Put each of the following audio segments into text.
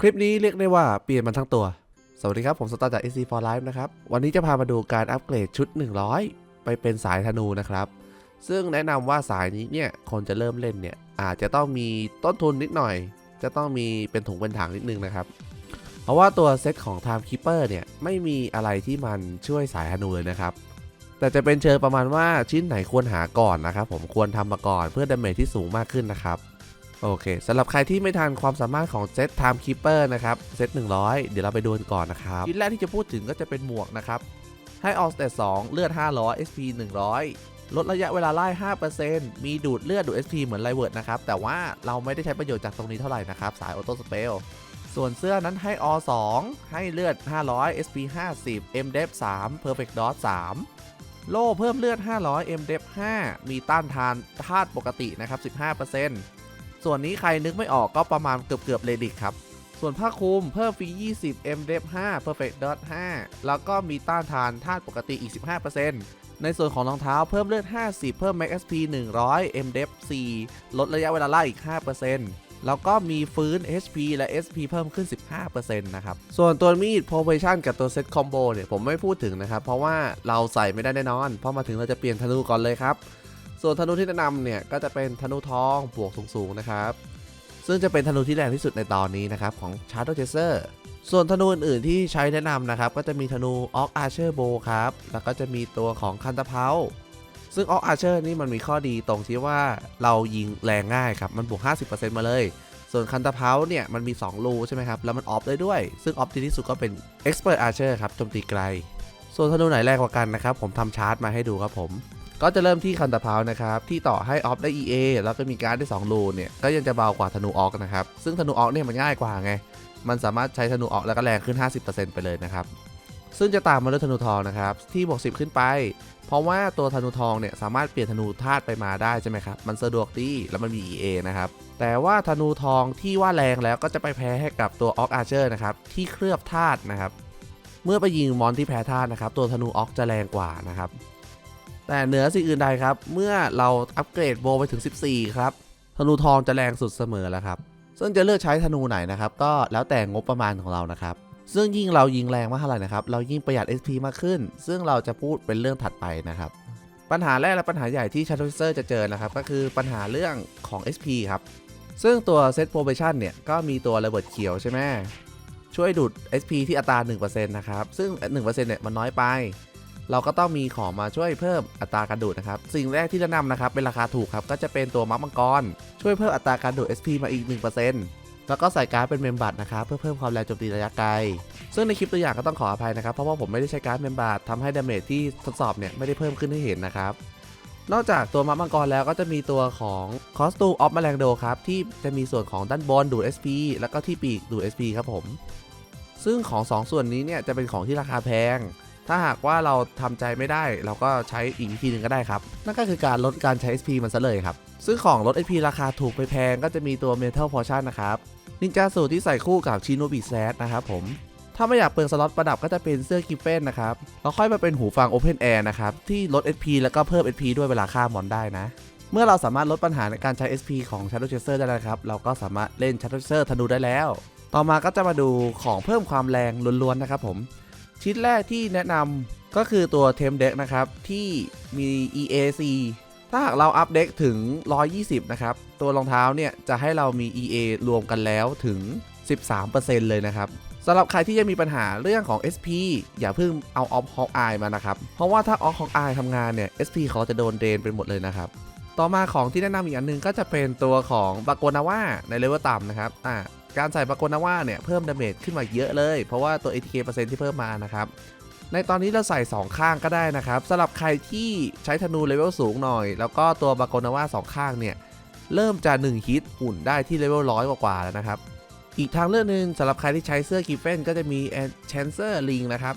คลิปนี้เรียกได้ว่าเปลี่ยนมันทั้งตัว สวัสดีครับ ผมสตาร์จาก AC for Life นะครับ วันนี้จะพามาดูการอัปเกรดชุด 100 ไปเป็นสายธนูนะครับ ซึ่งแนะนำว่าสายนี้เนี่ยคนจะเริ่มเล่นเนี่ย อาจจะต้องมีต้นทุนนิดหน่อย จะต้องมีเป็นถุงเป็นถังนิดนึงนะครับ เพราะว่าตัวเซตของ Time Keeper เนี่ยไม่มีอะไรที่มันช่วยสายธนูเลยนะครับ แต่จะเป็นเชิงประมาณว่าชิ้นไหนควรหาก่อนนะครับผมควรทำมาก่อนเพื่อดาเมจที่สูงมากขึ้นนะครับ โอเคสำหรับใครที่ไม่ทันความสามารถของเซต Time Keeper นะครับเซต100 เดี๋ยวเราไปดูกันก่อนนะครับชิ้นแรกที่จะพูดถึงก็จะเป็นหมวกนะครับ ให้ All Stat 2เลือด 500 SP 100 ลดระยะเวลาไล่ 5%มีดูดเลือดดูด SP เหมือนไลเวิร์ดนะครับ แต่ว่าเราไม่ได้ใช้ประโยชน์จากตรงนี้เท่าไหร่นะครับ สายออโต้สเปลส่วนเสื้อนั้นให้อ2ให้เลือด 500 SP 50 MDEF 3 Perfect Dot 3โล่เพิ่มเลือด 500 MDEF 5 มีต้านทานธาตุปกตินะครับ 15% ส่วนนี้ใครนึกไม่ออกก็ประมาณเกือบเกือบเลดิกครับ ส่วนผ้าคลุมเพิ่มฟรี20 MDEF 5 Perfect Dot 5แล้วก็มีต้านทานธาตุปกติอีก 15%ในส่วนของรองเท้าเพิ่มเลือด 50 เพิ่ม Max SP 100 MDEF 4ลดระยะเวลาไล่อีก 5%แล้วก็มีฟื้น HP และ SP เพิ่มขึ้น 15%นะครับ ส่วนตัวมีด Probation กับตัวเซตคอมโบเนี่ย ผมไม่พูดถึงนะครับ เพราะว่าเราใส่ไม่ได้แน่นอน เพราะมาถึงเราจะเปลี่ยนธนูก่อนเลยครับ ส่วนธนูที่แนะนำเนี่ยก็จะเป็นธนูทองบวกสูงๆนะครับ ซึ่งจะเป็นธนูที่แรงที่สุดในตอนนี้นะครับของ Shadow Chaser ส่วนธนูอื่นๆที่ใช้แนะนำนะครับ ก็จะมีธนู Ox Archer Bow ครับ แล้วก็จะมีตัวของคันตะเพาซึ่ง Ox Archer นี่มันมีข้อดีตรงที่ว่าเรายิงแรงง่ายครับ มันบวก 50%มาเลย ส่วนคันตะเพาเนี่ยมันมี 2 รูใช่ไหมครับ แล้วมันออฟได้ด้วย ซึ่งออฟดีที่สุดก็เป็น Expert Archer ครับโจมตีไกล ส่วนธนูไหนแรงกว่ากันนะครับผมทำชาร์ตมาให้ดูครับผม ก็จะเริ่มที่คันตะเพานะครับ ที่ต่อให้ออฟได้ EA แล้วก็มีการ์ดได้2รูเนี่ย ก็ยังจะเบากว่าธนูออกนะครับ ซึ่งธนูออกเนี่ยมันง่ายกว่าไง มันสามารถใช้ธนูออกแล้วก็แรงขึ้น 50%ไปเลยนะครับ ซึ่งจะตามมาด้วยธนูทองนะครับ ที่บวก10 ขึ้นไป เพราะว่าตัวธนูทองเนี่ยสามารถเปลี่ยนธนูธาตุไปมาได้ใช่ไหมครับ มันสะดวกดีแล้วมันมี EA นะครับ แต่ว่าธนูทองที่ว่าแรงแล้วก็จะไปแพ้ให้กับตัวออกอาร์เชอร์นะครับ ที่เคลือบธาตุนะครับ เมื่อไปยิงมอนที่แพ้ธาตุนะครับ ตัวธนูออกจะแรงกว่านะครับ แต่เหนือสิ่งอื่นใดครับ เมื่อเราอัปเกรดโบไปถึง 14 ครับ ธนูทองจะแรงสุดเสมอแล้วครับ ซึ่งจะเลือกใช้ธนูไหนนะครับ ก็แล้วแต่งบประมาณของเรานะครับ ซึ่งยิ่งเรายิงแรงมากเท่าไหร่นะครับ เรายิ่งประหยัด SP มากขึ้น ซึ่งเราจะพูดเป็นเรื่องถัดไปนะครับ ปัญหาแรกและปัญหาใหญ่ที่ Shadow Chaser จะเจอนะครับ ก็คือปัญหาเรื่องของ SP ครับ ซึ่งตัว Set Probation เนี่ย ก็มีตัวระเบิดเขียวใช่ไหมช่วยดูด SP ที่อัตรา 1%นะครับ ซึ่ง 1%เนี่ยมันน้อยไป เราก็ต้องมีของมาช่วยเพิ่มอัตราการดูดนะครับสิ่งแรกที่แนะนำนะครับเป็นราคาถูกครับก็จะเป็นตัวมังมังกรช่วยเพิ่มอัตราการดูด SP มาอีก 1%แล้วก็ใส่การ์ดเป็นเมมบัตนะครับเพื่อเพิ่มความแรงโจมตีระยะไกล ซึ่งในคลิปตัวอย่างก็ต้องขออภัยนะครับเพราะว่าผมไม่ได้ใช้การ์ดเมมบัตทำให้ดาเมจที่ทดสอบเนี่ยไม่ได้เพิ่มขึ้นให้เห็นนะครับนอกจากตัวมังมังกรแล้วก็จะมีตัวของคอสตูมออฟแมลงโดครับ ที่จะมีส่วนของด้านบนดูด SP แล้วก็ที่ปีกดูด SP ครับผม ซึ่งของ 2 ส่วนนี้เนี่ยจะเป็นของที่ราคาแพง ถ้าหากว่าเราทำใจไม่ได้เราก็ใช้อีกวิธีหนึ่งก็ได้ครับ นั่นก็คือการลดการใช้ SP มันซะเลยครับ ซึ่งของลด SP ราคาถูกไปแพงก็จะมีตัว Metal Potion นะครับนินจาสูตรที่ใส่คู่กับชิโนบิแซดนะครับผมถ้าไม่อยากเปลืองสล็อตประดับก็จะเป็นเสื้อกิฟเฟนนะครับแล้วค่อยมาเป็นหูฟัง Open Air นะครับที่ลด SP แล้วก็เพิ่ม SP ด้วยเวลาฆ่ามอนได้นะ เมื่อเราสามารถลดปัญหาในการใช้ SP ของ Shadow Chaser ได้แล้วครับเราก็สามารถเล่น Shadow Chaser ธนูได้แล้ว ต่อมาก็จะมาดูของเพิ่มความแรงล้วนๆนะครับผม ชิ้นแรกที่แนะนำก็คือตัวเทมเด็กนะครับ ที่มี EAC ถ้าหากเราอัพเด็กถึง 120 นะครับ ตัวรองเท้าเนี่ย จะให้เรามี EA รวมกันแล้วถึง 13%เลยนะครับสำหรับใครที่ยังมีปัญหาเรื่องของ SP อย่าเพิ่งเอาออฟฮอกอายมานะครับ เพราะว่าถ้าออฟฮอกอายทำงานเนี่ย SP เขาจะโดนเดนไปหมดเลยนะครับ ต่อมาของที่แนะนำอีกอันหนึงก็จะเป็นตัวของบาโกนาว่าในเลเวลต่ำนะครับอ่า การใส่บาโกนาว่าเนี่ยเพิ่มดาเมจขึ้นมาเยอะเลย เพราะว่าตัว ATK เปอร์เซ็นต์ที่เพิ่มมานะครับในตอนนี้เราใส่ 2 ข้างก็ได้นะครับสำหรับใครที่ใช้ธนูเลเวลสูงหน่อย แล้วก็ตัวบาโกนาว่า2ข้างเนี่ย เริ่มจะ1ฮิตหุ่นได้ที่เลเวลร้อยกว่าแล้วนะครับ อีกทางเลือกหนึ่งสำหรับใครที่ใช้เสื้อกิฟเฟนก็จะมี c h a n c e r Ring นะครับ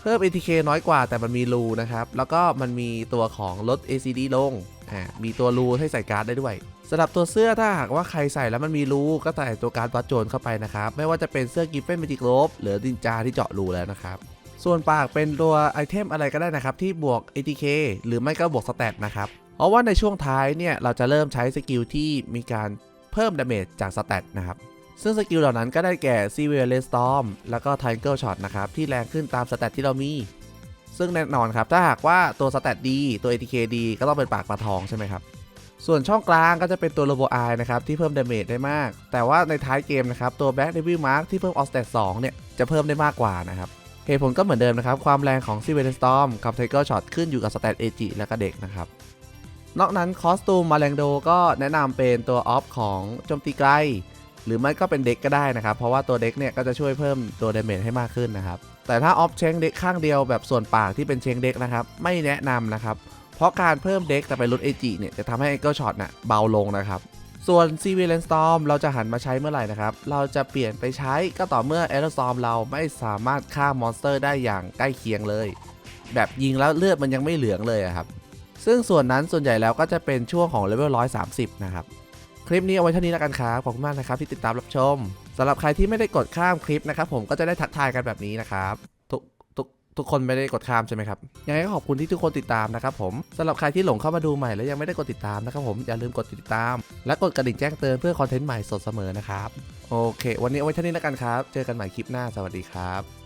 เพิ่ม ATK น้อยกว่าแต่มันมีรูนะครับ แล้วก็มันมีตัวของลด ACD ลง อ่ามีตัวรูให้ใส่การ์ดได้ด้วยสำหรับตัวเสื้อถ้าหากว่าใครใส่แล้วมันมีรูก็ใส่ตัวการ์ดวัดโจนเข้าไปนะครับไม่ว่าจะเป็นเสื้อกิฟเฟนเมจิกโลบหรือดินจาที่เจาะรูแล้วนะครับส่วนปากเป็นตัวไอเทมอะไรก็ได้นะครับที่บวก ATK หรือไม่ก็บวกสเตตนะครับเพราะว่าในช่วงท้ายเนี่ยเราจะเริ่มใช้สกิลที่มีการเพิ่มดาเมจจากสเตตนะครับซึ่งสกิลเหล่านั้นก็ได้แก่ s e v e r e Storm แล้วก็ Triangle Shot นะครับที่แรงขึ้นตามสเตตที่เรามี ซึ่งแน่นอนครับ ถ้าหากว่าตัวสเตตดีตัว ATK ดีก็ต้องเป็นปากปลาทองใช่ไหมครับ ส่วนช่องกลางก็จะเป็นตัว Robo Eye นะครับ ที่เพิ่มดาเมจได้มาก แต่ว่าในท้ายเกมนะครับ ตัว Black Devil Mark ที่เพิ่ม Offset 2เนี่ยจะเพิ่มได้มากกว่านะครับเหตุผลก็เหมือนเดิมนะครับ ความแรงของ s e v e r e Storm กับ Tiger Shot ขึ้นอยู่กับสเตต AG และก็เด็กนะครับนอกนั้นคอสตูมมาแรงโดก็แนะนำเป็นตัวออฟของโจมตีไกล หรือไม่ก็เป็นเด็กก็ได้นะครับ เพราะว่าตัวเด็กเนี่ยก็จะช่วยเพิ่มตัวเดเมจให้มากขึ้นนะครับ แต่ถ้าออฟเชงเด็กข้างเดียวแบบส่วนปากที่เป็นเชงเด็กนะครับ ไม่แนะนำนะครับ เพราะการเพิ่มเด็กแต่ไปลดเอจิเนี่ยจะทำให้เกิลช็อตน่ะเบาลงนะครับ ส่วน c v l a n Storm เราจะหันมาใช้เมื่อไหร่นะครับ เราจะเปลี่ยนไปใช้ก็ต่อเมื่อ a e r o Storm เราไม่สามารถฆ่ามอนสเตอร์ได้อย่างใกล้เคียงเลย แบบยิงแล้วเลือดมันยังไม่เหลืองเลยครับซึ่งส่วนนั้นส่วนใหญ่แล้วก็จะเป็นช่วงของเลเวล130 นะครับ คลิปนี้เอาไว้เท่านี้แล้วกันครับขอบคุณมากนะครับที่ติดตามรับชมสำหรับใครที่ไม่ได้กดข้ามคลิปนะครับผมก็จะได้ทักทายกันแบบนี้นะครับทุกทุกทุกคนไม่ได้กดข้ามใช่ไหมครับยังไงก็ขอบคุณที่ทุกคนติดตามนะครับผมสำหรับใครที่หลงเข้ามาดูใหม่แล้วยังไม่ได้กดติดตามนะครับผมอย่าลืมกดติดตาม และกดกระดิ่งแจ้งเตือนเพื่อคอนเทนต์ใหม่สดเสมอนะครับโอเค วันนี้เอาไว้เท่านี้แล้วกันครับ เจอกันใหม่คลิปหน้าสวัสดีครับ